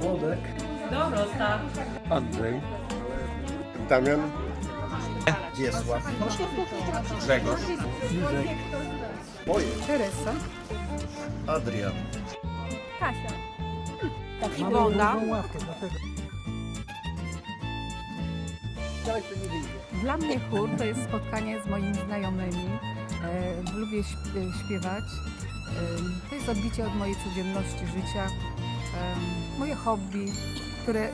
Włodek, Dorota, Andrzej, Damian, Wiesław, Grzegorz, Boję, Teresa, Adrian. Iwona. Dla mnie chór to jest spotkanie z moimi znajomymi. E, lubię e, śpiewać. E, to jest odbicie od mojej codzienności życia. Moje hobby, które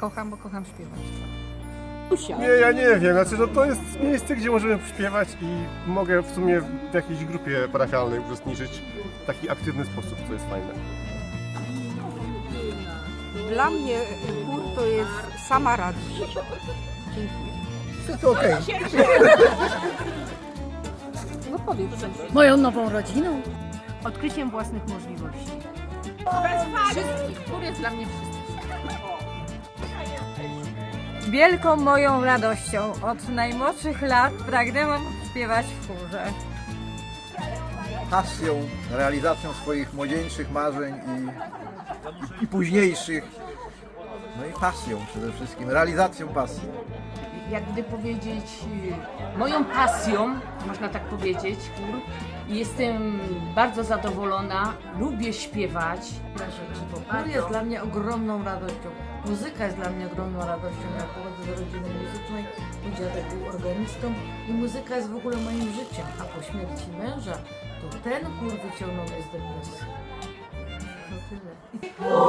kocham, bo kocham śpiewać. Nie, ja nie wiem, znaczy no to jest miejsce, gdzie możemy śpiewać i mogę w sumie w jakiejś grupie parafialnej uczestniczyć w taki aktywny sposób, co jest fajne. Dla mnie chór to jest sama radość. Wszystko okej. No powiedz coś. Moją nową rodziną. Odkryciem własnych możliwości. Wszystkich. Chór jest dla mnie wszystkich. Wielką moją radością od najmłodszych lat pragnęłam śpiewać w chórze. Pasją, realizacją swoich młodzieńczych marzeń i, i późniejszych. No i pasją przede wszystkim, realizacją pasji. Jak gdy powiedzieć, y, moją pasją, można tak powiedzieć, chór. Jestem bardzo zadowolona, lubię śpiewać. Chór jest dla mnie ogromną radością. Muzyka jest dla mnie ogromną radością. Ja pochodzę z rodziny muzycznej, mój dziadek był organistą i muzyka jest w ogóle moim życiem. A po śmierci męża, to ten chór wyciągnął mnie z depresji. To tyle.